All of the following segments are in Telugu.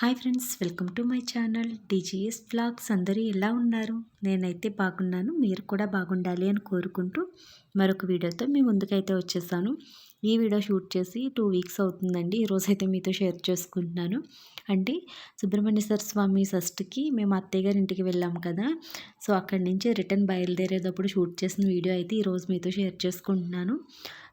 Hi friends welcome to my channel DGS blogs. అందరూ ఎలా ఉన్నారు? నేనైతే బాగున్నాను మీరు కూడా బాగుండాలి అని కోరుకుంటూ మరొక వీడియోతో మీ ముందుకైతే వచ్చేసాను. ఈ వీడియో షూట్ చేసి టూ వీక్స్ అవుతుందండి ఈరోజైతే మీతో షేర్ చేసుకుంటున్నాను. అంటే సుబ్రహ్మణ్యేశ్వర స్వామి షష్ఠికి మేము అత్తయ్య గారి ఇంటికి వెళ్ళాం కదా సో అక్కడి నుంచి రిటర్న్ బయలుదేరేటప్పుడు షూట్ చేసిన వీడియో అయితే ఈరోజు మీతో షేర్ చేసుకుంటున్నాను.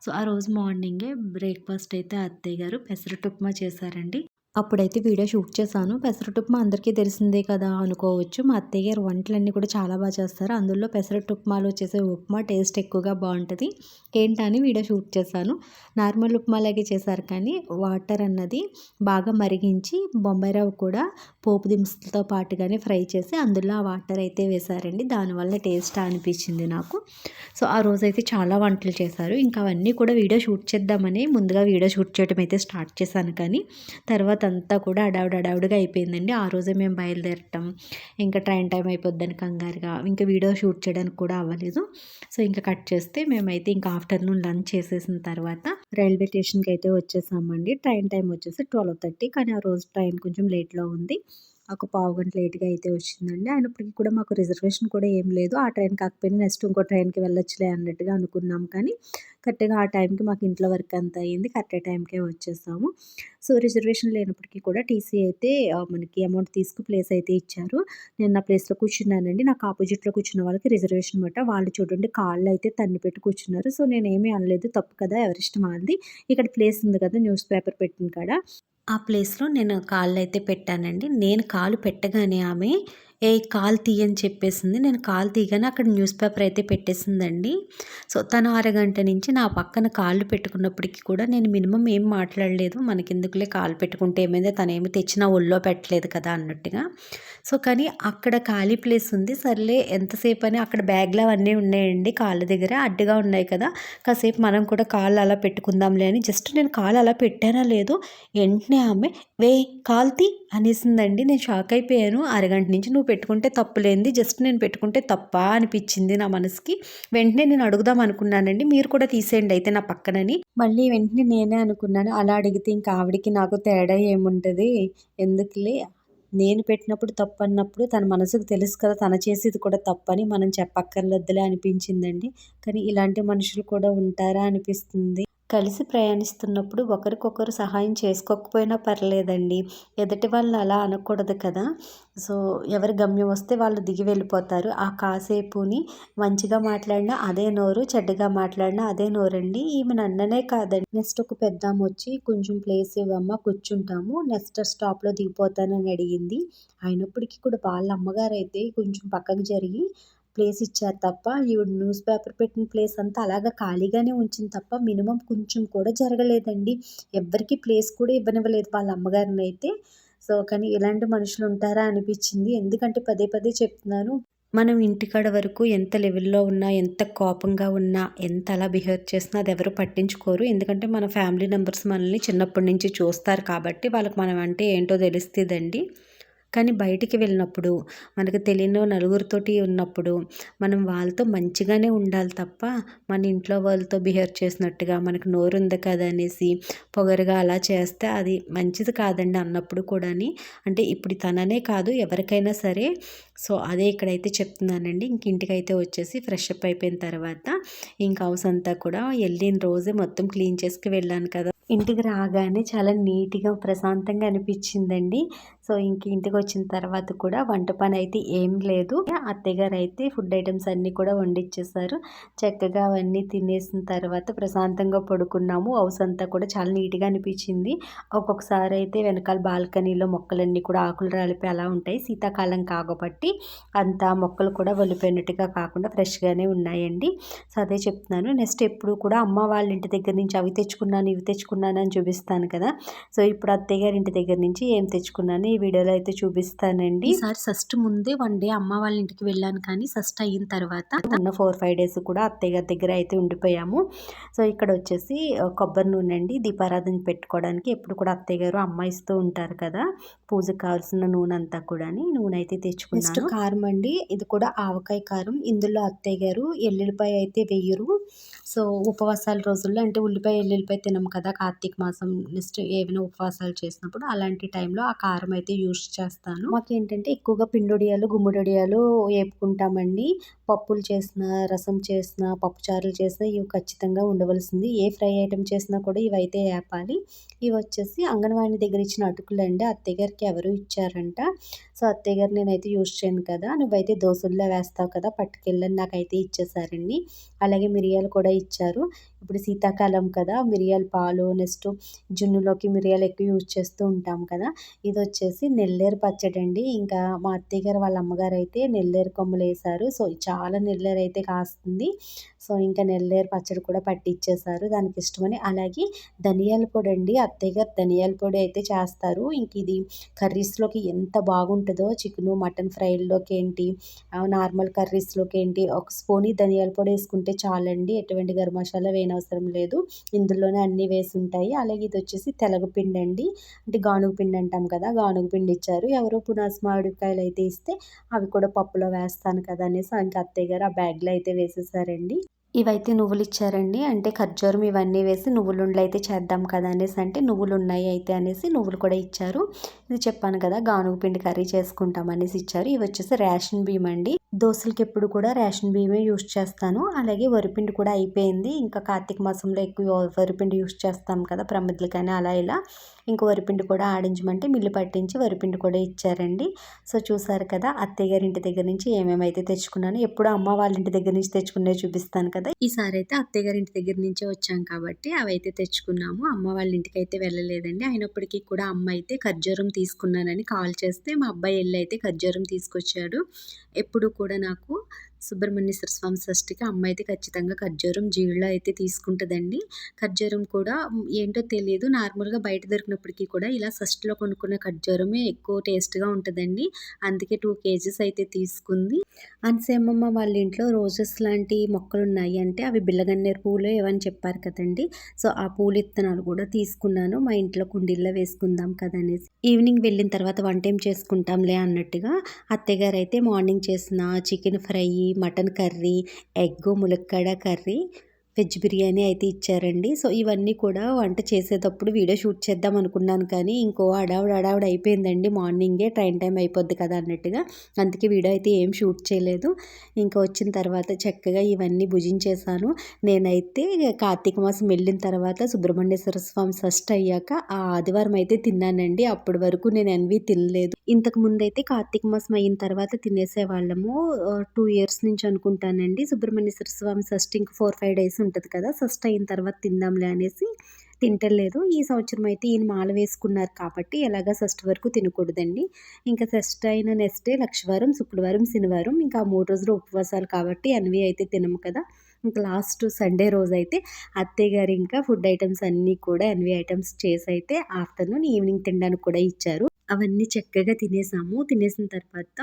సో ఆ రోజు మార్నింగే బ్రేక్ఫాస్ట్ అయితే అత్తయ్య గారు పెసరట్ ఉప్మా చేశారండి. అప్పుడైతే వీడియో షూట్ చేశాను. పెసరట్టు ఉప్మా అందరికీ తెలిసిందే కదా అనుకోవచ్చు. మా అత్తయ్య గారు వంటలన్నీ కూడా చాలా బాగా చేస్తారు. అందులో పెసరట్టు ఉప్మాలో ఉప్మా టేస్ట్ ఎక్కువగా బాగుంటుంది. ఏంటని వీడియో షూట్ చేశాను. నార్మల్ ఉప్మాలాగే చేశారు కానీ వాటర్ అన్నది బాగా మరిగించి బొంబాయి రవ్వ కూడా పోపు దినుసులతో పాటుగానే ఫ్రై చేసి అందులో ఆ వాటర్ అయితే వేశారండి. దానివల్ల టేస్ట్ అనిపించింది నాకు. సో ఆ రోజైతే చాలా వంటలు చేశారు. ఇంకా అవన్నీ కూడా వీడియో షూట్ చేద్దామని ముందుగా వీడియో షూట్ చేయడం అయితే స్టార్ట్ చేశాను కానీ తర్వాత అంతా కూడా అడావిడ అడావిడిగా అయిపోయిందండి. ఆ రోజే మేము బయలుదేరటం ఇంకా ట్రైన్ టైం అయిపోద్దని కంగారుగా ఇంకా వీడియో షూట్ చేయడానికి కూడా అవ్వలేదు. సో ఇంకా కట్ చేస్తే మేమైతే ఇంకా ఆఫ్టర్నూన్ లంచ్ చేసేసిన తర్వాత రైల్వే స్టేషన్కి అయితే వచ్చేసామండి. ట్రైన్ టైం వచ్చేసి ట్వెల్వ్ థర్టీ కానీ ఆ రోజు ట్రైన్ కొంచెం లేట్లో ఉంది. ఒక పావు గంట లేట్గా అయితే వచ్చిందండి. అయినప్పటికీ కూడా మాకు రిజర్వేషన్ కూడా ఏం లేదు. ఆ ట్రైన్ కాకపోయినా నెక్స్ట్ ఇంకో ట్రైన్కి వెళ్ళొచ్చులే అన్నట్టుగా అనుకున్నాం. కానీ కరెక్ట్గా ఆ టైంకి మాకు ఇంట్లో వర్క్ అంతా అయ్యింది కరెక్ట్ టైంకే వచ్చేసాము. సో రిజర్వేషన్ లేనప్పటికీ కూడా టీసీ అయితే మనకి అమౌంట్ తీసుకు ప్లేస్ అయితే ఇచ్చారు. నేను నా ప్లేస్లో కూర్చున్నానండి. నాకు ఆపోజిట్లో కూర్చున్న వాళ్ళకి రిజర్వేషన్ బట్ట వాళ్ళు చూడండి కాళ్ళు అయితే తన్ని పెట్టి కూర్చున్నారు. సో నేను ఏమీ అనలేదు. తప్పు కదా ఎవరిష్టం వాళ్ళది. ఇక్కడ ప్లేస్ ఉంది కదా న్యూస్ పేపర్ పెట్టిన కాడ. ఆ ప్లేస్లో నేను కాళ్ళు అయితే పెట్టానండి. నేను కాలు పెట్టగానే ఆమె ఏ కాల్ తీయని చెప్పేసింది. నేను కాల్ తీయగానే అక్కడ న్యూస్ పేపర్ అయితే పెట్టేసిందండి. సో తను అరగంట నుంచి నా పక్కన కాళ్ళు పెట్టుకున్నప్పటికీ కూడా నేను మినిమం ఏం మాట్లాడలేదు. మనకెందుకులే కాలు పెట్టుకుంటే ఏమైందో? తను ఏమి తెచ్చినా ఒళ్ళో పెట్టలేదు కదా అన్నట్టుగా. సో కానీ అక్కడ ఖాళీ ప్లేస్ ఉంది. సర్లే ఎంతసేపు అని అక్కడ బ్యాగ్లు అవన్నీ ఉన్నాయండి కాళ్ళ దగ్గర. అడ్డుగా ఉన్నాయి కదా. కాసేపు మనం కూడా కాళ్ళు అలా పెట్టుకుందాంలే అని జస్ట్ నేను కాలు అలా పెట్టానా లేదు వెంటనే ఆమె వే కాల్తీ అనేసిందండి. నేను షాక్ అయిపోయాను. అరగంట నుంచి నువ్వు పెట్టుకుంటే తప్పులేంది జస్ట్ నేను పెట్టుకుంటే తప్ప అనిపించింది నా మనసుకి. వెంటనే నేను అడుగుదాం అనుకున్నానండి మీరు కూడా తీసేయండి అయితే నా పక్కనని. మళ్ళీ వెంటనే నేనే అనుకున్నాను అలా అడిగితే ఇంకా ఆవిడికి నాకు తేడా ఏముంటుంది? ఎందుకులే? నేను పెట్టినప్పుడు తప్పు అన్నప్పుడు తన మనసుకు తెలుసు కదా తన చేసేది కూడా తప్పని మనం చెప్పక్కర్లేదులే అనిపించిందండి. కానీ ఇలాంటి మనుషులు కూడా ఉంటారా అనిపిస్తుంది. కలిసి ప్రయాణిస్తున్నప్పుడు ఒకరికొకరు సహాయం చేసుకోకపోయినా పర్లేదండి. ఎదుటి వాళ్ళని అలా అనకూడదు కదా. సో ఎవరి గమ్యం వస్తే వాళ్ళు దిగి వెళ్ళిపోతారు. ఆ కాసేపుని మంచిగా మాట్లాడినా అదే నోరు చెడ్డగా మాట్లాడినా అదే నోరండి. ఈమె నన్ననే కాదండి. నెక్స్ట్ ఒక పెద్ద వచ్చి కొంచెం ప్లేస్ ఇవ్వమ్మ కూర్చుంటాము. నెక్స్ట్ స్టాప్లో దిగిపోతానని అడిగింది. అయినప్పటికీ కూడా వాళ్ళ అమ్మగారు అయితే కొంచెం పక్కకు జరిగి ప్లేస్ ఇచ్చారు తప్ప ఈవిడ న్యూస్ పేపర్ పెట్టిన ప్లేస్ అంతా అలాగా ఖాళీగానే ఉంచింది తప్ప మినిమం కొంచెం కూడా జరగలేదండి. ఎవ్వరికి ప్లేస్ కూడా ఇవ్వనివ్వలేదు వాళ్ళ అమ్మగారిని అయితే. సో కానీ ఇలాంటి మనుషులు ఉంటారా అనిపించింది. ఎందుకంటే పదే పదే చెప్తున్నాను మనం ఇంటికాడ వరకు ఎంత లెవెల్లో ఉన్నా ఎంత కోపంగా ఉన్నా ఎంత అలా బిహేవ్ చేసినా అది ఎవరు పట్టించుకోరు. ఎందుకంటే మన ఫ్యామిలీ మెంబర్స్ మనల్ని చిన్నప్పటి నుంచి చూస్తారు కాబట్టి వాళ్ళకి మనం అంటే ఏంటో తెలుస్తుందండి. కానీ బయటికి వెళ్ళినప్పుడు మనకు తెలియని నలుగురితోటి ఉన్నప్పుడు మనం వాళ్ళతో మంచిగానే ఉండాలి తప్ప మన ఇంట్లో వాళ్ళతో బిహేవ్ చేసినట్టుగా మనకు నోరు ఉంది కదా అనేసి పొగరుగా అలా చేస్తే అది మంచిది కాదండి అన్నప్పుడు కూడాని. అంటే ఇప్పుడు తననే కాదు ఎవరికైనా సరే. సో అదే ఇక్కడైతే చెప్తున్నానండి. ఇంక ఇంటికైతే వచ్చేసి ఫ్రెష్ అప్ అయిపోయిన తర్వాత ఇంక హౌస్ అంతా కూడా వెళ్ళిన రోజే మొత్తం క్లీన్ చేసుకు వెళ్ళాను కదా. ఇంటికి రాగానే చాలా నీట్గా ప్రశాంతంగా అనిపించిందండి. సో ఇంక ఇంటికి వచ్చిన తర్వాత కూడా వంట పని అయితే ఏం లేదు. అత్తయ్య గారు అయితే ఫుడ్ ఐటమ్స్ అన్నీ కూడా వండిచ్చేసారు. చక్కగా అవన్నీ తినేసిన తర్వాత ప్రశాంతంగా పడుకున్నాము. హౌస్ అంతా కూడా చాలా నీట్గా అనిపించింది. ఒక్కొక్కసారి అయితే వెనకాల బాల్కనీలో మొక్కలన్నీ కూడా ఆకులు రాలిపోయి అలా ఉంటాయి. శీతాకాలం కాగబట్టి అంతా మొక్కలు కూడా వలిపోయినట్టుగా కాకుండా ఫ్రెష్గానే ఉన్నాయండి. సో అదే చెప్తున్నాను. నెక్స్ట్ ఎప్పుడు కూడా అమ్మ వాళ్ళ ఇంటి దగ్గర నుంచి అవి తెచ్చుకున్నాను ఇవి తెచ్చుకున్నాను అని చూపిస్తాను కదా. సో ఇప్పుడు అత్తయ్య గారి ఇంటి దగ్గర నుంచి ఏం తెచ్చుకున్నాను ఈ వీడియోలో అయితే చూపిస్తానండి. ఈసారి ఫస్ట్ ముందే వన్ డే అమ్మ వాళ్ళ ఇంటికి వెళ్ళాను కానీ ఫస్ట్ అయిన తర్వాత ఉన్న ఫోర్ ఫైవ్ డేస్ కూడా అత్తయ్య గారి దగ్గర అయితే ఉండిపోయాము. సో ఇక్కడ వచ్చేసి కొబ్బరి నూనె అండి. దీపారాధన పెట్టుకోవడానికి ఎప్పుడు కూడా అత్తయ్య గారు అమ్మ ఇస్తూ ఉంటారు కదా. పూజకు కావాల్సిన నూనె అంతా కూడా నూనె అయితే తెచ్చుకున్నాను. కారం అండి. ఇది కూడా ఆవకాయ కారం. ఇందులో అత్తయ్య గారు ఎల్లుల్లిపాయ అయితే వెయ్యరు సో ఉపవాసాల రోజుల్లో అంటే ఉల్లిపాయ ఎల్లుల్లిపాయ తినము కదా కార్తీక మాసం. నెక్స్ట్ ఏమైనా ఉపవాసాలు చేసినప్పుడు అలాంటి టైంలో ఆ కారం అయితే యూస్ చేస్తాను. మాకు ఏంటంటే ఎక్కువగా పిండొడియాలు గుమ్మడొడియాలు వేపుకుంటామండి. పప్పులు చేసినా రసం చేసినా పప్పుచారులు చేసినా ఇవి ఖచ్చితంగా ఉండవలసింది. ఏ ఫ్రై ఐటెం చేసినా కూడా ఇవైతే వేపాలి ఇవి వచ్చేసి అంగన్వాడీ దగ్గర ఇచ్చిన అటుకులు అండి అత్తయ్య గారికి ఎవరు ఇచ్చారంట. సో అత్తయ్య గారు నేనైతే యూజ్ చేయను కదా. నువ్వైతే దోశల్లో వేస్తావు కదా పట్టుకెళ్ళని నాకైతే ఇచ్చేసారండి. అలాగే మిరియాలు కూడా ఇచ్చారు. ఇప్పుడు శీతాకాలం కదా మిరియాల పాలు నెక్స్ట్ జున్నులోకి మిరియాలు ఎక్కువ యూజ్ చేస్తూ ఉంటాం కదా. ఇది వచ్చేసి నెల్లేరు పచ్చడి అండి ఇంకా మా అత్తయ్య గారు వాళ్ళ అమ్మగారు అయితే నెల్లేరు కొమ్మలు వేశారు. సో చాలా నెల్లేరు అయితే కాస్తుంది. సో ఇంకా నెల్లేరు పచ్చడి కూడా పట్టించేశారు దానికి ఇష్టమని అలాగే ధనియాల పొడి అండి. అత్తయ్య గారు ధనియాల పొడి అయితే చేస్తారు. ఇంక ఇది కర్రీస్లోకి ఎంత బాగుంటుందో చికెను మటన్ ఫ్రైల్లోకి ఏంటి నార్మల్ కర్రీస్లోకి ఏంటి ఒక స్పూన్ ధనియాల పొడి వేసుకుంటే చాలండి. ఎటువంటి గరం మసాలా వేయనవసరం లేదు. ఇందులోనే అన్నీ వేసి ఉంటాయి అలాగే ఇది వచ్చేసి తెలగపిండి అండి. అంటే గానుగ పిండి అంటాం కదా గానుగ పిండి ఇచ్చారు. ఎవరో పునాస్ మామిడికాయలు అయితే ఇస్తే అవి కూడా పప్పులో వేస్తాను కదా అనేసి ఇంకా అత్తయ్య గారు ఆ బ్యాగ్లో అయితే వేసేసారండి. ఇవైతే నువ్వులు ఇచ్చారండి అంటే ఖర్జూరం ఇవన్నీ వేసి నువ్వులుండలు అయితే చేద్దాం కదా అనేసి అంటే నువ్వులు ఉన్నాయి అయితే అనేసి నువ్వులు కూడా ఇచ్చారు. ఇది చెప్పాను కదా గానుగ పిండి కర్రీ చేసుకుంటాం అనేసి ఇచ్చారు. ఇవి వచ్చేసి రేషన్ బియ్యం అండి దోశలకి ఎప్పుడు కూడా రేషన్ బియ్యమే యూస్ చేస్తాను. అలాగే వరిపిండి కూడా అయిపోయింది. ఇంకా కార్తీక మాసంలో ఎక్కువ వరిపిండి యూస్ చేస్తాం కదా ప్రమిదలకని అలా ఇలా. ఇంకా వరిపిండి కూడా ఆడించమంటే మిల్లు పట్టించి వరిపిండి కూడా ఇచ్చారండి. సో చూసారు కదా అత్తయ్య గారి ఇంటి దగ్గర నుంచి ఏమేమైతే తెచ్చుకున్నాను ఎప్పుడు అమ్మ వాళ్ళ ఇంటి దగ్గర నుంచి తెచ్చుకునే చూపిస్తాను కదా. ఈసారి అయితే అత్తయ్య గారి ఇంటి దగ్గర నుంచే వచ్చాం కాబట్టి అవి అయితే తెచ్చుకున్నాము. అమ్మ వాళ్ళ ఇంటికి అయితే వెళ్ళలేదండి. అయినప్పటికీ కూడా అమ్మ అయితే ఖర్జూరం తీసుకున్నానని కాల్ చేస్తే మా అబ్బాయి వెళ్ళి అయితే ఖర్జూరం తీసుకొచ్చాడు. ఎప్పుడు కూడా కూడా నాకు సుబ్రహ్మణ్యేశ్వర స్వామి షష్ఠికి అమ్మ అయితే ఖచ్చితంగా ఖర్జూరం జీడిలో అయితే తీసుకుంటుందండి. ఖర్జూరం కూడా ఏంటో తెలియదు. నార్మల్గా బయట దొరికినప్పటికీ కూడా ఇలా షష్ఠిలో కొనుక్కున్న ఖర్జూరమే ఎక్కువ టేస్ట్గా ఉంటుందండి. అందుకే టూ కేజీస్ అయితే తీసుకుంది. అన్సేమమ్మ వాళ్ళ ఇంట్లో రోజెస్ లాంటి మొక్కలు ఉన్నాయి అంటే అవి బిల్లగన్నేరు పూలు ఏవని చెప్పారు కదండి. సో ఆ పూలు ఇత్తనాలు కూడా తీసుకున్నాను. మా ఇంట్లో కుండీల్లో వేసుకుందాం కదనేసి ఈవినింగ్ వెళ్ళిన తర్వాత వంట ఏం చేసుకుంటాంలే అన్నట్టుగా అత్తయ్యగారు అయితే మార్నింగ్ చేసిన chicken fry mutton curry egg ములక్కాడ కర్రీ వెజ్ బిర్యానీ అయితే ఇచ్చారండి. సో ఇవన్నీ కూడా వంట చేసేటప్పుడు వీడియో షూట్ చేద్దాం అనుకున్నాను కానీ ఇంకో అడావుడు అడావుడు అయిపోయిందండి. మార్నింగే ట్రైన్ టైం అయిపోద్ది కదా అన్నట్టుగా. అందుకే వీడియో అయితే ఏం షూట్ చేయలేదు. ఇంకా వచ్చిన తర్వాత చక్కగా ఇవన్నీ భుజించేశాను. నేనైతే కార్తీక మాసం వెళ్ళిన తర్వాత సుబ్రహ్మణ్యేశ్వర స్వామి ఫస్ట్ అయ్యాక ఆ ఆదివారం అయితే తిన్నానండి. అప్పటి వరకు నేను ఎన్వి తినలేదు. ఇంతకు ముందైతే కార్తీక మాసం అయిన తర్వాత తినేసేవాళ్ళము. టూ ఇయర్స్ నుంచి అనుకుంటానండి. సుబ్రహ్మణ్యేశ్వర స్వామి షష్ఠి ఇంక ఫోర్ ఫైవ్ డేస్ ఉంటుంది కదా సస్ట్ అయిన తర్వాత తిందాంలే అనేసి తింటలేదు. ఈ సంవత్సరం అయితే ఈయన మాల వేసుకున్నారు కాబట్టి ఎలాగ షష్ఠి వరకు తినకూడదండి. ఇంకా షష్ఠి అయిన నెక్స్ట్ డే లక్షవారం శుక్రవారం శనివారం ఇంకా మూడు రోజులు ఉపవాసాలు కాబట్టి అన్వి అయితే తినము కదా. ఇంకా లాస్ట్ సండే రోజు అయితే అత్తయ్య గారు ఇంకా ఫుడ్ ఐటమ్స్ అన్నీ కూడా అన్వి ఐటమ్స్ చేసి అయితే ఆఫ్టర్నూన్ ఈవినింగ్ తినడానికి కూడా ఇచ్చారు. అవన్నీ చక్కగా తినేసాము. తినేసిన తర్వాత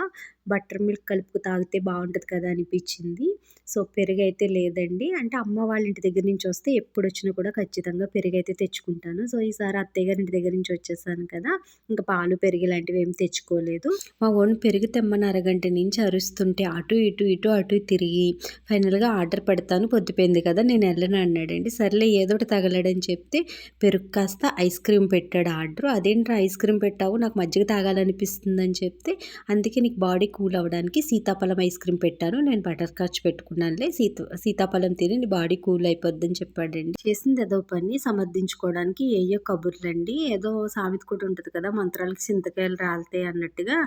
బటర్ మిల్క్ కలుపుకు తాగితే బాగుంటుంది కదా అనిపించింది. సో పెరుగు అయితే లేదండి. అంటే అమ్మ వాళ్ళ ఇంటి దగ్గర నుంచి వస్తే ఎప్పుడు వచ్చినా కూడా ఖచ్చితంగా పెరుగు అయితే తెచ్చుకుంటాను. సో ఈసారి అత్తయ్య గారి ఇంటి దగ్గర నుంచి వచ్చేసాను కదా ఇంకా పాలు పెరుగు ఇలాంటివి ఏమి తెచ్చుకోలేదు. మా ఓన్ పెరుగు తెమ్మని అరగంట నుంచి అరుస్తుంటే అటు ఇటు ఇటు అటు తిరిగి ఫైనల్గా ఆర్డర్ పెడతాను. పొద్దుపోయింది కదా నేను వెళ్ళను అన్నాడండి. సర్లే ఏదో ఒకటి తగలడని చెప్తే పెరుగు కాస్త ఐస్ క్రీమ్ పెట్టాడు ఆర్డర్. అదేంట్రా ఐస్ క్రీమ్ పెట్టావు? నాకు మజ్జిగ తాగాలనిపిస్తుందని చెప్తే అందుకే నీకు బాడీ కూల్ అవ్వడానికి సీతాఫలం ఐస్ క్రీమ్ పెట్టాను. నేను బటర్ స్కాచ్ పెట్టుకున్నానులే. సీత సీతాఫలం తిని బాడీ కూల్ అయిపోద్దని చెప్పాడండి. చేసింది ఏదో పని సమర్థించుకోవడానికి ఏయో కబుర్లండి. ఏదో సామెత కూడా ఉంటుంది కదా మంత్రాలకి చింతకాయలు రాలితే అన్నట్టుగా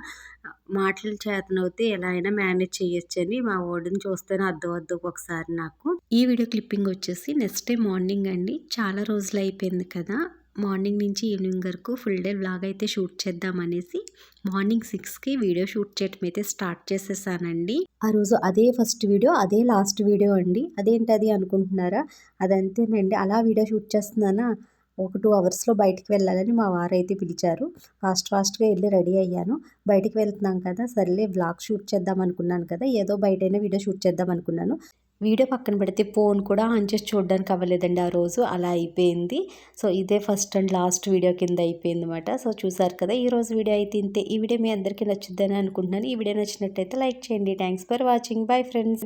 మాటలు చేతనవుతే ఎలా అయినా మేనేజ్ చేయొచ్చని మా ఓడిని చూస్తేనే అర్థం వద్దు ఒకసారి నాకు. ఈ వీడియో క్లిప్పింగ్ వచ్చేసి నెక్స్ట్ డే మార్నింగ్ అండి. చాలా రోజులు అయిపోయింది కదా. మార్నింగ్ నుంచి ఈవినింగ్ వరకు ఫుల్ డే వ్లాగ్ అయితే షూట్ చేద్దామనేసి మార్నింగ్ సిక్స్కి వీడియో షూట్ చేయటం అయితే స్టార్ట్ చేసేసానండి. ఆ రోజు అదే ఫస్ట్ వీడియో అదే లాస్ట్ వీడియో అండి. అదేంటది అనుకుంటున్నారా? అదంతేనండి. అలా వీడియో షూట్ చేస్తున్నానా? ఒక టూ అవర్స్లో బయటికి వెళ్ళాలని మా వారు అయితే పిలిచారు. ఫాస్ట్ ఫాస్ట్గా వెళ్ళి రెడీ అయ్యాను. బయటికి వెళ్తున్నాం కదా సర్లే బ్లాగ్ షూట్ చేద్దాం అనుకున్నాను కదా ఏదో బయటైనా వీడియో షూట్ చేద్దాం అనుకున్నాను. వీడియో పక్కన పెడితే ఫోన్ కూడా ఆన్ చేసి చూడడానికి అవ్వలేదండి ఆ రోజు. అలా అయిపోయింది. సో ఇదే ఫస్ట్ అండ్ లాస్ట్ వీడియో కింద అయిపోయింది అనమాట సో చూసారు కదా ఈ రోజు వీడియో అయితే ఇంతే. ఈ వీడియో మీ అందరికీ నచ్చుద్దని అనుకుంటున్నాను. ఈ వీడియో నచ్చినట్టయితే లైక్ చేయండి. Thanks for watching. Bye friends.